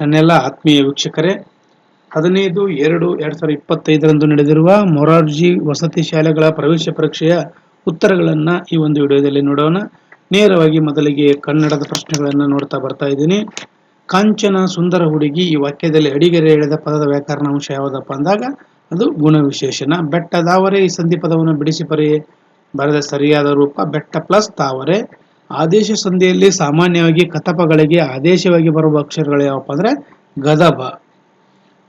ನನ್ನೆಲ್ಲ ಆತ್ಮೀಯ ವೀಕ್ಷಕರೇ, ಹದಿನೈದು ಎರಡು ಎರಡ್ ಸಾವಿರದ ಇಪ್ಪತ್ತೈದರಂದು ನಡೆದಿರುವ ಮೊರಾರ್ಜಿ ವಸತಿ ಶಾಲೆಗಳ ಪ್ರವೇಶ ಪರೀಕ್ಷೆಯ ಉತ್ತರಗಳನ್ನ ಈ ಒಂದು ವಿಡಿಯೋದಲ್ಲಿ ನೋಡೋಣ. ನೇರವಾಗಿ ಮೊದಲಿಗೆ ಕನ್ನಡದ ಪ್ರಶ್ನೆಗಳನ್ನ ನೋಡ್ತಾ ಬರ್ತಾ ಇದ್ದೀನಿ. ಕಾಂಚನ ಸುಂದರ ಹುಡುಗಿ ಈ ವಾಕ್ಯದಲ್ಲಿ ಅಡಿಗೆರೆ ಎಳೆದ ಪದದ ವ್ಯಾಕರಣ ಅಂಶ ಯಾವುದಪ್ಪ ಅಂದಾಗ, ಅದು ಗುಣವಿಶೇಷಣ ಬೆಟ್ಟದಾವರೆ ಈ ಸಂಧಿ ಪದವನ್ನು ಬಿಡಿಸಿ ಪರಿ ಬರೆದ ಸರಿಯಾದ ರೂಪ ಬೆಟ್ಟ ಪ್ಲಸ್ ತಾವರೆ ಆದೇಶ ಸಂಧಿಯಲ್ಲಿ ಸಾಮಾನ್ಯವಾಗಿ ಕಥಪಗಳಿಗೆ ಆದೇಶವಾಗಿ ಬರುವ ಅಕ್ಷರಗಳು ಯಾವಪ್ಪ ಅಂದ್ರೆ ಗದಬ.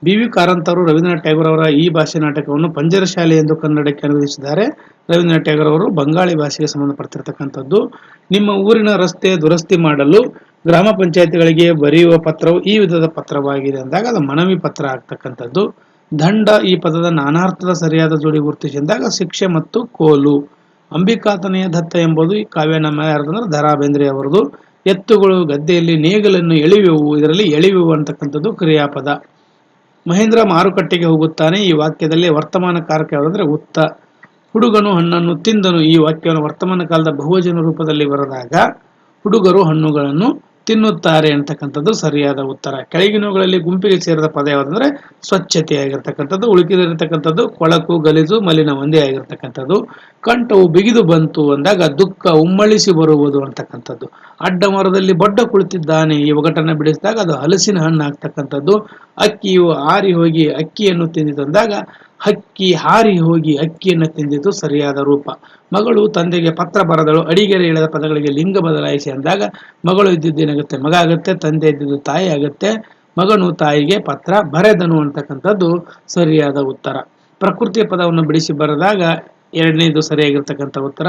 ಬಿ ವಿ ಕಾರಂತರು, ರವೀಂದ್ರನಾಥ್ ಟ್ಯಾಗೋರ್ ಅವರ ಈ ಭಾಷೆ ನಾಟಕವನ್ನು ಪಂಜರ ಶಾಲೆ ಎಂದು ಕನ್ನಡಕ್ಕೆ ಅನುವಾದಿಸಿದ್ದಾರೆ. ರವೀಂದ್ರನಾಥ್ ಟ್ಯಾಗೋರ್ ಅವರು ಬಂಗಾಳಿ ಭಾಷೆಗೆ ಸಂಬಂಧಪಟ್ಟಿರತಕ್ಕಂಥದ್ದು ನಿಮ್ಮ ಊರಿನ ರಸ್ತೆ ದುರಸ್ತಿ ಮಾಡಲು ಗ್ರಾಮ ಪಂಚಾಯತಿಗಳಿಗೆ ಬರೆಯುವ ಪತ್ರವು ಈ ವಿಧದ ಪತ್ರವಾಗಿದೆ ಅಂದಾಗ ಅದು ಮನವಿ ಪತ್ರ ಆಗ್ತಕ್ಕಂಥದ್ದು. ದಂಡ ಈ ಪದದ ನಾನಾರ್ಥದ ಸರಿಯಾದ ಜೋಡಿ ಗುರುತಿಸಿದಾಗ ಶಿಕ್ಷೆ ಮತ್ತು ಕೋಲು. ಅಂಬಿಕಾತನೆಯ ದತ್ತ ಎಂಬುದು ಈ ಕಾವ್ಯನಾಮ ಯಾರ್ದಂದ್ರೆ ದರಾ ಬೇಂದ್ರೆ ಅವರದು. ಎತ್ತುಗಳು, ಗದ್ದೆಯಲ್ಲಿ ನೇಗಲನ್ನು ಎಳೆಯುವು ಇದರಲ್ಲಿ ಎಳೆಯುವು ಅಂತಕ್ಕಂಥದ್ದು ಕ್ರಿಯಾಪದ. ಮಹೇಂದ್ರ ಮಾರುಕಟ್ಟೆಗೆ ಹೋಗುತ್ತಾನೆ, ಈ ವಾಕ್ಯದಲ್ಲಿ ವರ್ತಮಾನ ಕಾರಕ ಯಾವುದಂದ್ರೆ ಉತ್ತ. ಹುಡುಗನು ಹಣ್ಣನ್ನು ತಿಂದನು, ಈ ವಾಕ್ಯವನ್ನು ವರ್ತಮಾನ ಕಾಲದ ಬಹುವಚನ ರೂಪದಲ್ಲಿ ಬರೆದಾಗ ಹುಡುಗರು ಹಣ್ಣುಗಳನ್ನು ತಿನ್ನುತ್ತಾರೆ ಅಂತಕ್ಕಂಥದ್ದು ಸರಿಯಾದ ಉತ್ತರ. ಕೆಳಗಿನವುಗಳಲ್ಲಿ ಗುಂಪಿಗೆ ಸೇರಿದ ಪದ ಯಾವುದಂದ್ರೆ ಸ್ವಚ್ಛತೆ ಆಗಿರ್ತಕ್ಕಂಥದ್ದು ಉಳುಕಿದಿರತಕ್ಕಂಥದ್ದು ಕೊಳಕು, ಗಲೀಜು ಮಲಿನ ಒಂದೇ ಆಗಿರ್ತಕ್ಕಂಥದ್ದು, ಕಂಠವು ಬಿಗಿದು ಬಂತು ಅಂದಾಗ ದುಃಖ ಉಮ್ಮಳಿಸಿ ಬರುವುದು ಅಂತಕ್ಕಂಥದ್ದು. ಅಡ್ಡ ಮರದಲ್ಲಿ ಬಡ್ಡ ಕುಳಿತಿದ್ದಾನೆ, ಈ ಒಗಟನ್ನು ಬಿಡಿಸಿದಾಗ ಅದು ಹಲಸಿನ ಹಣ್ಣು ಆಗ್ತಕ್ಕಂಥದ್ದು ಅಕ್ಕಿಯು ಆರಿ ಹೋಗಿ ಅಕ್ಕಿಯನ್ನು ತಿಂದಿತಂದಾಗ ಹಕ್ಕಿ ಹಾರಿ ಹೋಗಿ ಅಕ್ಕಿಯನ್ನು ತಿಂದಿದ್ದು ಸರಿಯಾದ ರೂಪ. ಮಗಳು ತಂದೆಗೆ ಪತ್ರ ಬರೆದಳು, ಅಡಿಗೆರೆ ಎಳೆದ ಪದಗಳಿಗೆ ಲಿಂಗ ಬದಲಾಯಿಸಿ ಅಂದಾಗ ಮಗಳು ಇದ್ದಿದ್ದು ಏನಾಗುತ್ತೆ? ಮಗ ಆಗುತ್ತೆ, ತಂದೆ ಇದ್ದಿದ್ದು ತಾಯಿ ಆಗುತ್ತೆ, ಮಗನು ತಾಯಿಗೆ ಪತ್ರ ಬರೆದನು ಅಂತಕ್ಕಂಥದ್ದು ಸರಿಯಾದ ಉತ್ತರ. ಪ್ರಕೃತಿಯ ಪದವನ್ನು ಬಿಡಿಸಿ ಬರೆದಾಗ ಎರಡನೇದು ಸರಿಯಾಗಿರ್ತಕ್ಕಂಥ ಉತ್ತರ.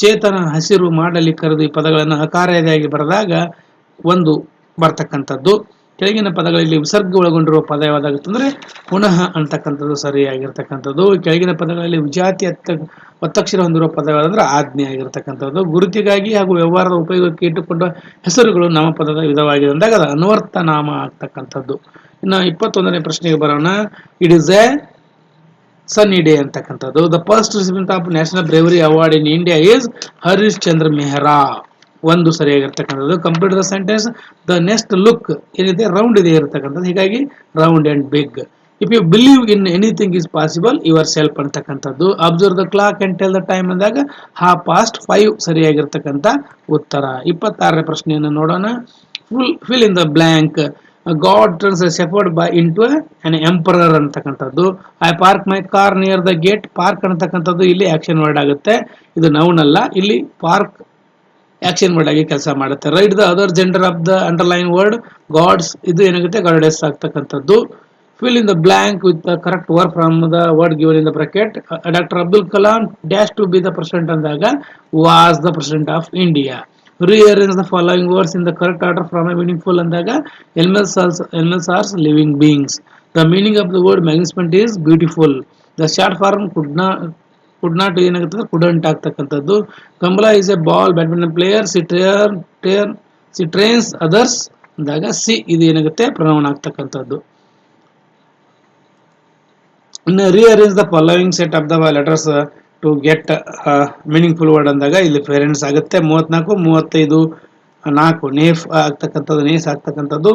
ಚೇತನ ಹಸಿರು ಮಾಡಲಿ ಕರೆದು ಈ ಪದಗಳನ್ನು ಅಕಾರದಾಗಿ ಬರೆದಾಗ ಒಂದು ಬರ್ತಕ್ಕಂಥದ್ದು. ಕೆಳಗಿನ ಪದಗಳಲ್ಲಿ ವಿಸರ್ಗ ಒಳಗೊಂಡಿರುವ ಪದ ಯಾವ್ದಾಗುತ್ತಂದ್ರೆ ಪುನಃ ಅಂತಕ್ಕಂಥದ್ದು ಸರಿಯಾಗಿರ್ತಕ್ಕಂಥದ್ದು. ಕೆಳಗಿನ ಪದಗಳಲ್ಲಿ ವಿಜಾತಿ ಅತ್ತ, ಒತ್ತಕ್ಷರ ಹೊಂದಿರುವ ಪದ ಯಾವುದಂದ್ರೆ ಆಜ್ಞೆ ಆಗಿರ್ತಕ್ಕಂಥದ್ದು. ಗುರುತಿಗಾಗಿ ಹಾಗೂ ವ್ಯವಹಾರದ ಉಪಯೋಗಕ್ಕೆ ಇಟ್ಟುಕೊಂಡ ಹೆಸರುಗಳು ನಾಮಪದದ ವಿಧವಾಗಿದೆ ಅಂದಾಗ ಅದು ಅನ್ವರ್ಥ ನಾಮ ಆಗ್ತಕ್ಕಂಥದ್ದು. ಇನ್ನು ಇಪ್ಪತ್ತೊಂದನೇ ಪ್ರಶ್ನೆಗೆ ಬರೋಣ. ಇಟ್ ಇಸ್ ಎ ಸನ್ ಇಡೇ ಅಂತಕ್ಕಂಥದ್ದು. The first recipient of national bravery award in India is Harish Chandra Mehra ಒಂದು ಸರಿಯಾಗಿರ್ತಕ್ಕಂಥದ್ದು complete the sentence the next look ಏನಿದೆ? ರೌಂಡ್ ಇದೆ ಇರತಕ್ಕಂಥದ್ದು. ಹೀಗಾಗಿ round and big if you believe in anything is possible yourself ಅಂತಕ್ಕಂಥದ್ದು. Observe the clock and tell the time ಅಂದಾಗ half past five ಸರಿಯಾಗಿರ್ತಕ್ಕಂಥ ಉತ್ತರ. ಇಪ್ಪತ್ತಾರನೇ ಪ್ರಶ್ನೆಯನ್ನು ನೋಡೋಣ. Full fill in the blank God turns shepherd by in to an emperor ಅಂತಕ್ಕಂಥದ್ದು. I park my car near the gate park ಅಂತಕ್ಕಂಥದ್ದು, ಇಲ್ಲಿ action word ಆಗುತ್ತೆ. ಇದು ನೌನಲ್ಲ ಇಲ್ಲಿ ಪಾರ್ಕ್ ಆಕ್ಷನ್ ಆಗಿ ಕೆಲಸ ಮಾಡುತ್ತೆ. Right the other gender of the underline word gods ಇದು ಏನಾಗುತ್ತೆ? ಗಾಡೆಸ್ ಆಗ್ತಕ್ಕಂಥದ್ದು. Fill in the blank with the correct word from the word given in the bracket doctor Abdul Kalam dash to be the president ಅಂದಾಗ was the president of India rearrange the following words in the correct order from a meaningful ಅಂದಾಗ ಎಲ್ಮೆಲ್ಸ್ ಎಲ್ಮೆಲ್ಸ್ hours living beings the meaning of the word management is beautiful the short form could ನಾ could not ಏನಾಗುತ್ತೆ couldn't ಆಗ್ತಕ್ಕಂಥದ್ದು Kamala is a ball badminton player she tear ಟೇರ್ she trains others ಅಂದಾಗ C ಇದು ಏನಾಗುತ್ತೆ pronoun ಆಗ್ತಕ್ಕಂಥದ್ದು ಇನ್ನು rearrange the following set of the letters to get meaningful word ಅಂದಾಗ ಇಲ್ಲಿ ಪೇರೆಂಟ್ಸ್ ಆಗುತ್ತೆ. ಮೂವತ್ನಾಲ್ಕು, ಮೂವತ್ತೈದು, ನಾಲ್ಕು, ನೇಫ್ ಆಗ್ತಕ್ಕಂಥದ್ದು, ನೇಸ್ ಆಗ್ತಕ್ಕಂಥದ್ದು,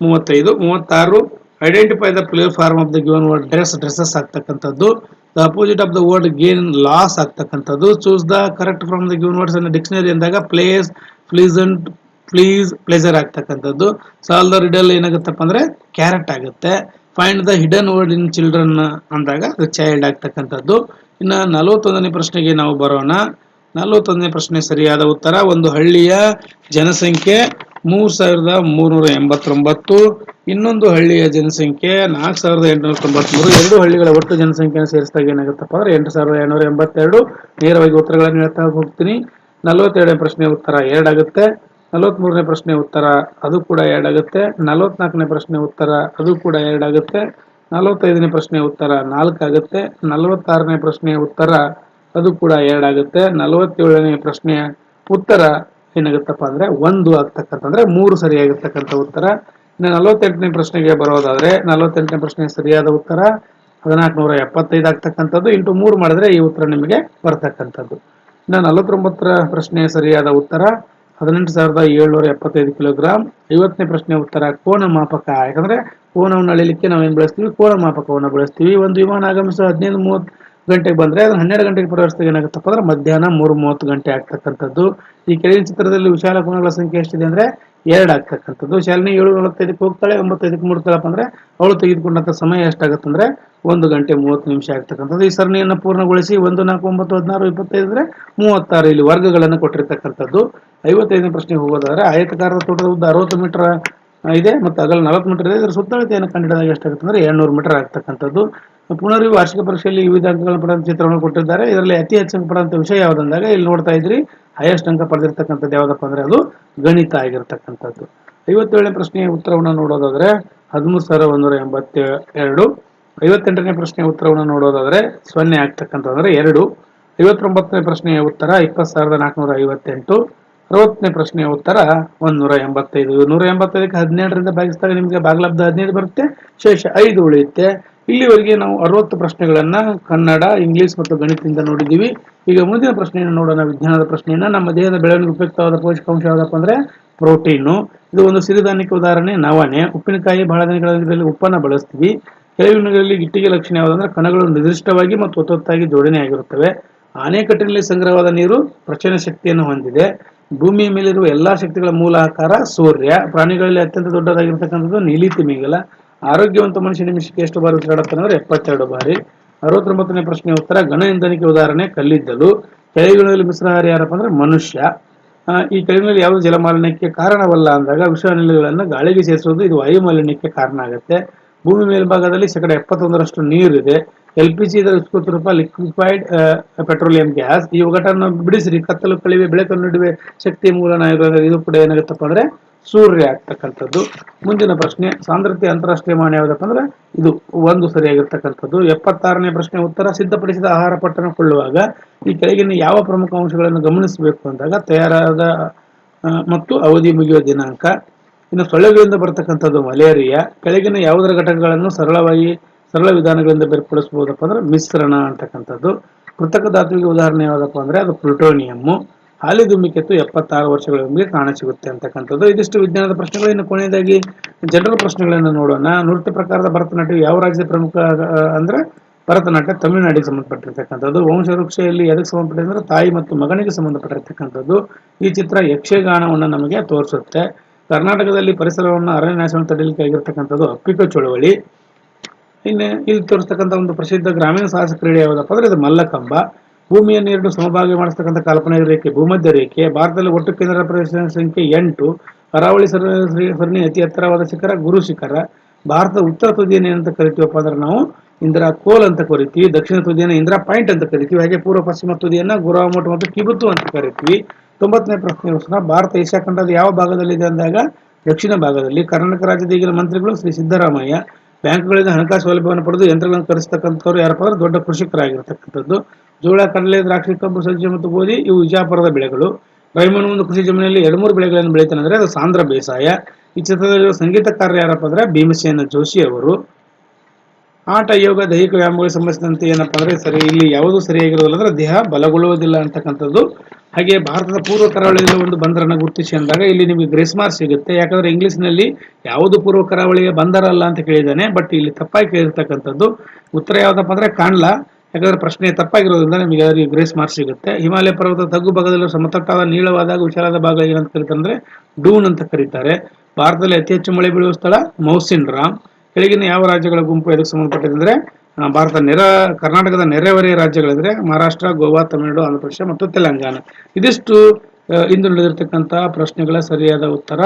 ಮೂವತ್ತೈದು, ಮೂವತ್ತಾರು identify the play form of the given word dress dresses ಆಗ್ತಕ್ಕಂಥದ್ದು. The opposite of the word gain loss ಆಗ್ತಕ್ಕಂಥದ್ದು. Choose the correct from the given words ಅನ್ನ ಡಿಕ್ಷನರಿ ಅಂದಾಗ ಪ್ಲೇಸ್ ಪ್ಲೀಸಂಟ್ ಪ್ಲೀಸ್ ಪ್ಲೇಸರ್ ಆಗ್ತಕ್ಕಂಥದ್ದು. ಸಾಲ್ ದ ರಿಡಲ್ ಏನಾಗುತ್ತಪ್ಪ ಅಂದ್ರೆ carrot ಆಗುತ್ತೆ. Find the hidden word in children ಅಂದಾಗ ಅದು ಚೈಲ್ಡ್ ಆಗ್ತಕ್ಕಂಥದ್ದು. ಇನ್ನು ನಲವತ್ತೊಂದನೇ ಪ್ರಶ್ನೆಗೆ ನಾವು ಬರೋಣ. ನಲವತ್ತೊಂದನೇ ಪ್ರಶ್ನೆ ಸರಿಯಾದ ಉತ್ತರ. ಒಂದು ಹಳ್ಳಿಯ ಜನಸಂಖ್ಯೆ ಮೂರ್ ಸಾವಿರದ ಮೂರ್ನೂರ ಎಂಬತ್ತೊಂಬತ್ತು, ಇನ್ನೊಂದು ಹಳ್ಳಿಯ ಜನಸಂಖ್ಯೆ ನಾಲ್ಕು ಸಾವಿರದ ಎಂಟುನೂರ ತೊಂಬತ್ಮೂರು, ಎರಡು ಹಳ್ಳಿಗಳ ಒಟ್ಟು ಜನಸಂಖ್ಯೆಯನ್ನು ಸೇರಿಸಿದಾಗ ಏನಾಗುತ್ತಪ್ಪ ಅಂದ್ರೆ ಎಂಟು ಸಾವಿರದ ಎರಡ್ನೂರ ಎಂಬತ್ತೆರಡು, ನೇರವಾಗಿ ಉತ್ತರಗಳನ್ನು ಹೇಳ್ತಾ ಹೋಗ್ತೀನಿ. ನಲವತ್ತೆರಡನೇ ಪ್ರಶ್ನೆ ಉತ್ತರ ಎರಡಾಗುತ್ತೆ. ನಲವತ್ಮೂರನೇ ಪ್ರಶ್ನೆ ಉತ್ತರ ಅದು ಕೂಡ ಎರಡಾಗುತ್ತೆ. ನಲವತ್ನಾಲ್ಕನೇ ಪ್ರಶ್ನೆ ಉತ್ತರ ಅದು ಕೂಡ ಎರಡಾಗುತ್ತೆ. ನಲವತ್ತೈದನೇ ಪ್ರಶ್ನೆ ಉತ್ತರ ನಾಲ್ಕಾಗುತ್ತೆ. ನಲವತ್ತಾರನೇ ಪ್ರಶ್ನೆ ಉತ್ತರ ಅದು ಕೂಡ ಎರಡಾಗುತ್ತೆ. ನಲವತ್ತೇಳನೇ ಪ್ರಶ್ನೆಯ ಉತ್ತರ ಏನಾಗುತ್ತಪ್ಪ ಅಂದ್ರೆ ಒಂದು ಆಗ್ತಕ್ಕಂಥ ಅಂದ್ರೆ ಮೂರು ಸರಿಯಾಗಿರ್ತಕ್ಕಂಥ ಉತ್ತರ. ಇನ್ನು ನಲವತ್ತೆಂಟನೇ ಪ್ರಶ್ನೆಗೆ ಬರೋದಾದ್ರೆ ನಲವತ್ತೆಂಟನೇ ಪ್ರಶ್ನೆ ಸರಿಯಾದ ಉತ್ತರ ಹದಿನಾಲ್ಕು ನೂರ ಎಪ್ಪತ್ತೈದು ಆಗ್ತಕ್ಕಂಥದ್ದು. ಇಂಟು ಮೂರು ಮಾಡಿದ್ರೆ ಈ ಉತ್ತರ ನಿಮಗೆ ಬರ್ತಕ್ಕಂಥದ್ದು. ಇನ್ನು ನಲವತ್ತೊಂಬತ್ತರ ಪ್ರಶ್ನೆ ಸರಿಯಾದ ಉತ್ತರ ಹದಿನೆಂಟು ಸಾವಿರದ ಏಳ್ನೂರ ಎಪ್ಪತ್ತೈದು ಕಿಲೋಗ್ರಾಮ್ ಐವತ್ತನೇ ಪ್ರಶ್ನೆ ಉತ್ತರ ಕೋನ ಮಾಪಕ ಯಾಕಂದ್ರೆ ಕೋನವನ್ನು ಅಳಿಲಿಕ್ಕೆ ನಾವು ಏನ್ ಬಳಸ್ತೀವಿ? ಕೋನ ಮಾಪಕವನ್ನು ಬಳಸ್ತೀವಿ. ಒಂದು ವಿಮಾನ ಆಗಮಿಸುವ ಹದಿನೈದು ಮೂವತ್ತು ಗಂಟೆಗೆ ಬಂದ್ರೆ ಅದನ್ನು ಹನ್ನೆರಡು ಗಂಟೆಗೆ ಪರಿವರ್ತಿಸಿದಾಗ ಏನಾಗುತ್ತಪ್ಪ ಅಂದ್ರೆ ಮಧ್ಯಾಹ್ನ ಮೂರು ಮೂವತ್ತು ಗಂಟೆ ಆಗ್ತಕ್ಕಂಥದ್ದು. ಈ ಕೆಳಗಿನ ಚಿತ್ರದಲ್ಲಿ ವಿಶಾಲ ಕೋನಗಳ ಸಂಖ್ಯೆ ಎಷ್ಟಿದೆ ಅಂದರೆ ಎರಡು ಆಗ್ತಕ್ಕಂಥದ್ದು. ಶಾಲಿನಿ ಏಳು ನಲವತ್ತೈದಕ್ಕೆ ಹೋಗ್ತಾಳೆ ಒಂಬತ್ತೈದಕ್ಕೆ ಮೂಡ್ತಾಳಪ್ಪ ಅಂದ್ರೆ ಅವಳು ತೆಗೆದುಕೊಂಡಂಥ ಸಮಯ ಎಷ್ಟಾಗುತ್ತೆ ಅಂದ್ರೆ ಒಂದು ಗಂಟೆ ಮೂವತ್ತು ನಿಮಿಷ ಆಗ್ತಕ್ಕಂಥದ್ದು. ಈ ಸರಣಿಯನ್ನು ಪೂರ್ಣಗೊಳಿಸಿ ಒಂದು, ನಾಲ್ಕು, ಒಂಬತ್ತು, ಹದಿನಾರು, ಇಪ್ಪತ್ತೈದು ಅಂದ್ರೆ ಮೂವತ್ತಾರು ಇಲ್ಲಿ ವರ್ಗಗಳನ್ನು ಕೊಟ್ಟಿರ್ತಕ್ಕಂಥದ್ದು. ಐವತ್ತೈದನೇ ಪ್ರಶ್ನೆಗೆ ಹೋಗೋದಾದ್ರೆ ಆಯತಕಾರದ ತೋಟದ ಉದ್ದ ಅರವತ್ತು ಮೀಟರ್ ಇದೆ, ಮತ್ತು ಅಗಲ ನಲವತ್ತು ಮೀಟರ್ ಇದೆ. ಇದರ ಸುತ್ತಳತೆಯನ್ನು ಕಂಡಿಡಿದಾಗ ಎಷ್ಟಾಗುತ್ತೆ ಅಂದ್ರೆ ಎರಡ್ನೂರು ಮೀಟರ್ ಆಗ್ತಕ್ಕಂಥದ್ದು. ಪುನರ್ ವಾರ್ಷಿಕ ಪರೀಕ್ಷೆಯಲ್ಲಿ ವಿವಿಧ ಅಂಕಗಳನ್ನು ಪಡೆದ ಚಿತ್ರವನ್ನು ಕೊಟ್ಟಿದ್ದಾರೆ. ಇದರಲ್ಲಿ ಅತಿ ಹೆಚ್ಚು ಅಂಕ ಪಡೆದಂತ ವಿಷಯ ಯಾವುದಂದಾಗ ಇಲ್ಲಿ ನೋಡ್ತಾ ಇದ್ರಿ ಹೈಯೆಸ್ಟ್ ಅಂಕ ಪಡೆದಿರ್ತಕ್ಕಂಥದ್ದು ಯಾವುದಪ್ಪ ಅಂದ್ರೆ ಅದು ಗಣಿತ ಆಗಿರ್ತಕ್ಕಂಥದ್ದು. ಐವತ್ತೇಳನೇ ಪ್ರಶ್ನೆಯ ಉತ್ತರವನ್ನು ನೋಡೋದಾದ್ರೆ ಹದಿಮೂರು ಸಾವಿರ ಒಂದೂರ ಎಂಬತ್ತ ಎರಡು ಐವತ್ತೆಂಟನೇ ಪ್ರಶ್ನೆಯ ಉತ್ತರವನ್ನು ನೋಡೋದಾದ್ರೆ ಸೊನ್ನೆ ಆಗ್ತಕ್ಕಂಥ ಅಂದ್ರೆ ಎರಡು. ಐವತ್ತೊಂಬತ್ತನೇ ಪ್ರಶ್ನೆಯ ಉತ್ತರ ಇಪ್ಪತ್ತು ಸಾವಿರದ ನಾಲ್ಕುನೂರ ಐವತ್ತೆಂಟು. ಅರವತ್ತನೇ ಪ್ರಶ್ನೆಯ ಉತ್ತರ ಒಂದೂರ ಎಂಬತ್ತೈದು. ನೂರ ಎಂಬತ್ತೈದಕ್ಕೆ ಹದಿನೇಳರಿಂದ ಭಾಗಿಸಿದಾಗ ನಿಮಗೆ ಭಾಗಲಬ್ಧ ಹದಿನೈದು ಬರುತ್ತೆ. ಶೇಷ ಐದು ಉಳಿಯುತ್ತೆ. ಇಲ್ಲಿವರೆಗೆ ನಾವು ಅರವತ್ತು ಪ್ರಶ್ನೆಗಳನ್ನು ಕನ್ನಡ, ಇಂಗ್ಲಿಷ್ ಮತ್ತು ಗಣಿತದಿಂದ ನೋಡಿದ್ದೀವಿ. ಈಗ ಮುಂದಿನ ಪ್ರಶ್ನೆಯನ್ನು ನೋಡೋಣ. ವಿಜ್ಞಾನದ ಪ್ರಶ್ನೆಯನ್ನ. ನಮ್ಮ ದೇಹದ ಬೆಳವಣಿಗೆ ಉಪಯುಕ್ತವಾದ ಪೋಷಕಾಂಶ ಯಾವುದಪ್ಪ ಅಂದ್ರೆ ಪ್ರೋಟೀನು. ಇದು ಒಂದು ಸಿರಿಧಾನ್ಯಕ್ಕೆ ಉದಾಹರಣೆ, ನವಣೆ. ಉಪ್ಪಿನಕಾಯಿ ಬಹಳ ದಿನಗಳಲ್ಲಿ ಉಪ್ಪನ್ನ ಬಳಸ್ತೀವಿ. ಕೆಲವಿನಗಳಲ್ಲಿ ಗಿಟ್ಟಿಗೆ ಲಕ್ಷಣ ಯಾವುದಂದ್ರೆ ಕಣಗಳು ನಿರ್ದಿಷ್ಟವಾಗಿ ಮತ್ತು ಒತ್ತೊತ್ತಾಗಿ ಜೋಡಣೆ ಆಗಿರುತ್ತವೆ. ಆಣೆಕಟ್ಟಿನಲ್ಲಿ ಸಂಗ್ರಹವಾದ ನೀರು ಪ್ರಚನ ಶಕ್ತಿಯನ್ನು ಹೊಂದಿದೆ. ಭೂಮಿಯ ಮೇಲಿರುವ ಎಲ್ಲಾ ಶಕ್ತಿಗಳ ಮೂಲ ಆಕಾರ ಸೂರ್ಯ. ಪ್ರಾಣಿಗಳಲ್ಲಿ ಅತ್ಯಂತ ದೊಡ್ಡದಾಗಿರ್ತಕ್ಕಂಥದ್ದು ನೀಲಿ ತಿಮಿಂಗಲ. ಆರೋಗ್ಯವಂತ ಮನುಷ್ಯ ನಿಮಿಷಕ್ಕೆ ಎಷ್ಟು ಬಾರಿ ಉಸಿರಾಡುತ್ತಾನೆ ಅಂದ್ರೆ ಎಪ್ಪತ್ತೆರಡು ಬಾರಿ. ಅರವತ್ತೊಂಬತ್ತನೇ ಪ್ರಶ್ನೆ ಉತ್ತರ, ಘನ ಇಂಧನಕ್ಕೆ ಉದಾಹರಣೆ, ಕಲ್ಲಿದ್ದಲು. ಕೆಳಗಿನಲ್ಲಿ ಮಿಶ್ರಹಾರಿ ಯಾರಪ್ಪ ಅಂದ್ರೆ ಮನುಷ್ಯ. ಈ ಕೆಳಗಿನಲ್ಲಿ ಯಾವುದು ಜಲಮಾಲಿನ್ಯಕ್ಕೆ ಕಾರಣವಲ್ಲ ಅಂದಾಗ ವಿಷ ಅನಿಲಗಳನ್ನು ಗಾಳಿಗೆ ಸೇರಿಸುವುದು ಇದು ವಾಯು ಮಾಲಿನ್ಯಕ್ಕೆ ಕಾರಣ ಆಗುತ್ತೆ. ಭೂಮಿ ಮೇಲ್ಭಾಗದಲ್ಲಿ ಶೇಕಡ ಎಪ್ಪತ್ತೊಂದರಷ್ಟು ನೀರಿದೆ. ಎಲ್ ಪಿ ಜಿ ಇದರ ಉತ್ಕೃತ ರೂಪ ಲಿಕ್ವಿಫೈಡ್ ಪೆಟ್ರೋಲಿಯಂ ಗ್ಯಾಸ್ ಈ ಒಗಟನ್ನು ಬಿಡಿಸಿರಿ. ಕತ್ತಲು ಕಳಿವೆ, ಬೆಳಕನ್ನು ನಡುವೆ ಶಕ್ತಿ ಮೂಲನ ಇದು ಕೂಡ ಏನಾಗುತ್ತಪ್ಪ ಅಂದ್ರೆ ಸೂರ್ಯ ಆಗ್ತಕ್ಕಂಥದ್ದು. ಮುಂದಿನ ಪ್ರಶ್ನೆ, ಸಾಂದ್ರತೆ ಅಂತಾರಾಷ್ಟ್ರೀಯ ಮಾನ ಯಾವುದಪ್ಪ ಅಂದ್ರೆ ಇದು ಒಂದು ಸರಿಯಾಗಿರ್ತಕ್ಕಂಥದ್ದು. ಎಪ್ಪತ್ತಾರನೇ ಪ್ರಶ್ನೆ ಉತ್ತರ, ಸಿದ್ಧಪಡಿಸಿದ ಆಹಾರ ಪಟ್ಟಣ ಕೊಳ್ಳುವಾಗ ಈ ಕೆಳಗಿನ ಯಾವ ಪ್ರಮುಖ ಅಂಶಗಳನ್ನು ಗಮನಿಸಬೇಕು ಅಂದಾಗ ತಯಾರಾದ ಮತ್ತು ಅವಧಿ ಮುಗಿಯುವ ದಿನಾಂಕ, ಇನ್ನು ಸೊಳ್ಳೆಗಳಿಂದ ಬರತಕ್ಕಂಥದ್ದು ಮಲೇರಿಯಾ, ಕೆಳಗಿನ ಯಾವುದರ ಘಟಕಗಳನ್ನು ಸರಳವಾಗಿ, ಸರಳ ವಿಧಾನಗಳಿಂದ ಬೇರ್ಪಡಿಸಬಹುದಪ್ಪ ಅಂದ್ರೆ ಮಿಶ್ರಣ ಅಂತಕ್ಕಂಥದ್ದು. ಕೃತಕ ಧಾತುವಿಗೆ ಉದಾಹರಣೆ ಯಾವುದಪ್ಪ ಅಂದ್ರೆ ಅದು ಪ್ಲುಟೋನಿಯಮ್ಮು. ಹಾಲಿ ಧುಮ್ಮಿಕೆತ್ತು ಎಪ್ಪತ್ತಾರು ಕಾಣ ಸಿಗುತ್ತೆ ಅಂತಕ್ಕಂಥದ್ದು. ಇದಿಷ್ಟು ವಿಜ್ಞಾನದ ಪ್ರಶ್ನೆಗಳು. ಇನ್ನು ಕೊನೆಯದಾಗಿ ಜನರಲ್ ಪ್ರಶ್ನೆಗಳನ್ನು ನೋಡೋಣ. ನೃತ್ಯ ಪ್ರಕಾರದ ಭರತನಾಟ್ಯ ಯಾವ ರಾಜ್ಯದ ಪ್ರಮುಖ ಅಂದ್ರೆ ಭರತನಾಟ್ಯ ತಮಿಳುನಾಡಿಗೆ ಸಂಬಂಧಪಟ್ಟಿರ್ತಕ್ಕಂಥದ್ದು. ವಂಶವೃಕ್ಷೆಯಲ್ಲಿ ಎದಕ್ಕೆ ಸಂಬಂಧಪಟ್ಟಿದೆ ಅಂದ್ರೆ ತಾಯಿ ಮತ್ತು ಮಗನಿಗೆ ಸಂಬಂಧಪಟ್ಟಿರ್ತಕ್ಕಂಥದ್ದು. ಈ ಚಿತ್ರ ಯಕ್ಷಗಾನವನ್ನು ನಮಗೆ ತೋರಿಸುತ್ತೆ. ಕರ್ನಾಟಕದಲ್ಲಿ ಪರಿಸರವನ್ನು ಅರಣ್ಯನಾಶವನ್ನು ತಡೆಯಲಿಕ್ಕೆ ಆಗಿರ್ತಕ್ಕಂಥದ್ದು ಅಪ್ಪಿಕ ಚಳುವಳಿ. ಇನ್ನು ಇಲ್ಲಿ ತೋರಿಸ್ತಕ್ಕಂಥ ಒಂದು ಪ್ರಸಿದ್ಧ ಗ್ರಾಮೀಣ ಸಾಹಸ ಕ್ರೀಡೆ ಯಾವುದಪ್ಪ ಅಂದ್ರೆ ಇದು ಮಲ್ಲಕಂಬ. ಭೂಮಿಯನ್ನು ಎರಡು ಸಮಭಾಗ ಮಾಡಿಸ್ತಕ್ಕಂಥ ಕಲ್ಪನೆ ರೇಖೆ ಭೂಮಧ್ಯ ರೇಖೆ, ಭಾರತದಲ್ಲಿ ಒಟ್ಟು ಕೇಂದ್ರ ಪ್ರದೇಶ ಸಂಖ್ಯೆ ಎಂಟು, ಕರಾವಳಿ ಸರ ಸರಣಿ ಅತಿ ಎತ್ತರವಾದ ಶಿಖರ, ಗುರು ಶಿಖರ. ಭಾರತದ ಉತ್ತರ ತುದಿಯನ್ನು ಏನಂತ ಕರಿತೀವಪ್ಪ ಅಂದ್ರೆ ನಾವು ಇಂದಿರಾ ಕೋಲ್ ಅಂತ ಕರಿತೀವಿ, ದಕ್ಷಿಣ ತುದಿಯನ್ನು ಇಂದಿರಾ ಪಾಯಿಂಟ್ ಅಂತ ಕರಿತೀವಿ, ಹಾಗೆ ಪೂರ್ವ ಪಶ್ಚಿಮ ತುದಿಯನ್ನ ಗುರಾಮೋಟ್ ಮತ್ತು ಕಿಬುತ್ತು ಅಂತ ಕರಿತೀವಿ. ತೊಂಬತ್ತನೇ ಪ್ರಶ್ನೆ ಪ್ರಶ್ನೆ ಭಾರತ ಏಷ್ಯಾ ಖಂಡದ ಯಾವ ಭಾಗದಲ್ಲಿದೆ ಅಂದಾಗ, ದಕ್ಷಿಣ ಭಾಗದಲ್ಲಿ ಕರ್ನಾಟಕ ರಾಜ್ಯದ ಈಗಿನ ಮಂತ್ರಿಗಳು ಶ್ರೀ ಸಿದ್ದರಾಮಯ್ಯ. ಬ್ಯಾಂಕ್ಗಳಿಂದ ಹಣಕಾಸು ಸೌಲಭ್ಯವನ್ನು ಪಡೆದು ಯಂತ್ರಗಳನ್ನು ಕರೆಸ್ತಕ್ಕಂಥವ್ರು ಯಾರಪ್ಪ ಅಂದ್ರೆ ದೊಡ್ಡ ಕೃಷಿಕರಾಗಿರ್ತಕ್ಕಂಥದ್ದು. ಜೋಳ, ಕಡಲೆ, ದ್ರಾಕ್ಷಿ, ಕಬ್ಬು, ಸಜ್ಜೆ ಮತ್ತು ಗೋಧಿ, ಇವು ವಿಜಾಪುರದ ಬೆಳೆಗಳು. ರೈಮನ ಒಂದು ಕೃಷಿ ಜಮೀನಲ್ಲಿ ಎರಡು ಮೂರು ಬೆಳೆಗಳನ್ನು ಬೆಳೀತಾನೆ ಅಂದ್ರೆ ಅದು ಸಾಂದ್ರ ಬೇಸಾಯ. ಈ ಚಿತ್ರದಲ್ಲಿರುವ ಸಂಗೀತಕಾರ ಯಾರಪ್ಪ ಅಂದ್ರೆ ಭೀಮಸೇನ ಜೋಶಿ ಅವರು. ಆಟ, ಯೋಗ, ದೈಹಿಕ ವ್ಯಾಯಾಮಗಳಿಗೆ ಸಂಬಂಧಿಸಿದಂತೆ ಏನಪ್ಪ ಅಂದ್ರೆ ಸರಿ, ಇಲ್ಲಿ ಯಾವುದು ಸರಿಯಾಗಿರೋದಿಲ್ಲ ಅಂದ್ರೆ ದೇಹ ಬಲಗೊಳ್ಳುವುದಿಲ್ಲ ಅಂತಕ್ಕಂಥದ್ದು. ಹಾಗೆ ಭಾರತದ ಪೂರ್ವ ಕರಾವಳಿಯಲ್ಲಿ ಒಂದು ಬಂದರನ್ನು ಗುರುತಿಸಿ ಅಂದಾಗ ಇಲ್ಲಿ ನಿಮಗೆ ಗ್ರೇಸ್ ಮಾರ್ಕ್ ಸಿಗುತ್ತೆ. ಯಾಕಂದ್ರೆ ಇಂಗ್ಲಿಷ್ನಲ್ಲಿ ಯಾವುದು ಪೂರ್ವ ಕರಾವಳಿಯ ಬಂದರ ಅಲ್ಲ ಅಂತ ಕೇಳಿದ್ದಾನೆ, ಬಟ್ ಇಲ್ಲಿ ತಪ್ಪಾಗಿ ಕೇಳಿರ್ತಕ್ಕಂಥದ್ದು. ಉತ್ತರ ಯಾವುದಪ್ಪ ಅಂದ್ರೆ ಕಾಣ್ಲಾ. ಯಾಕಂದ್ರೆ ಪ್ರಶ್ನೆ ತಪ್ಪಾಗಿರೋದ್ರಿಂದ ನಿಮಗೆ ಅದರಿಗೆ ಗ್ರೇಸ್ ಮಾರ್ಕ್ ಸಿಗುತ್ತೆ. ಹಿಮಾಲಯ ಪರ್ವತ ತಗ್ಗು ಭಾಗದಲ್ಲಿ ಸಮತಟ್ಟಾದ ನೀಳವಾದಾಗ ವಿಶಾಲದ ಭಾಗ ಏನಂತ ಕರೀತಾರೆ ಡೂನ್ ಅಂತ ಕರೀತಾರೆ. ಭಾರತದಲ್ಲಿ ಅತಿ ಹೆಚ್ಚು ಮಳೆ ಬೀಳುವ ಸ್ಥಳ ಮೌಸಿನ್ ರಾಮ್. ಕೆಳಗಿನ ಯಾವ ರಾಜ್ಯಗಳ ಗುಂಪು ಇದಕ್ಕೆ ಸಂಬಂಧಪಟ್ಟಿದೆ ಅಂದರೆ ಭಾರತ ನೆರ, ಕರ್ನಾಟಕದ ನೆರೆಹೊರೆಯ ರಾಜ್ಯಗಳಿದ್ರೆ ಮಹಾರಾಷ್ಟ್ರ, ಗೋವಾ, ತಮಿಳುನಾಡು, ಆಂಧ್ರಪ್ರದೇಶ ಮತ್ತು ತೆಲಂಗಾಣ. ಇದಿಷ್ಟು ಇಂದು ನಡೆದಿರ್ತಕ್ಕಂತಹ ಪ್ರಶ್ನೆಗಳ ಸರಿಯಾದ ಉತ್ತರ.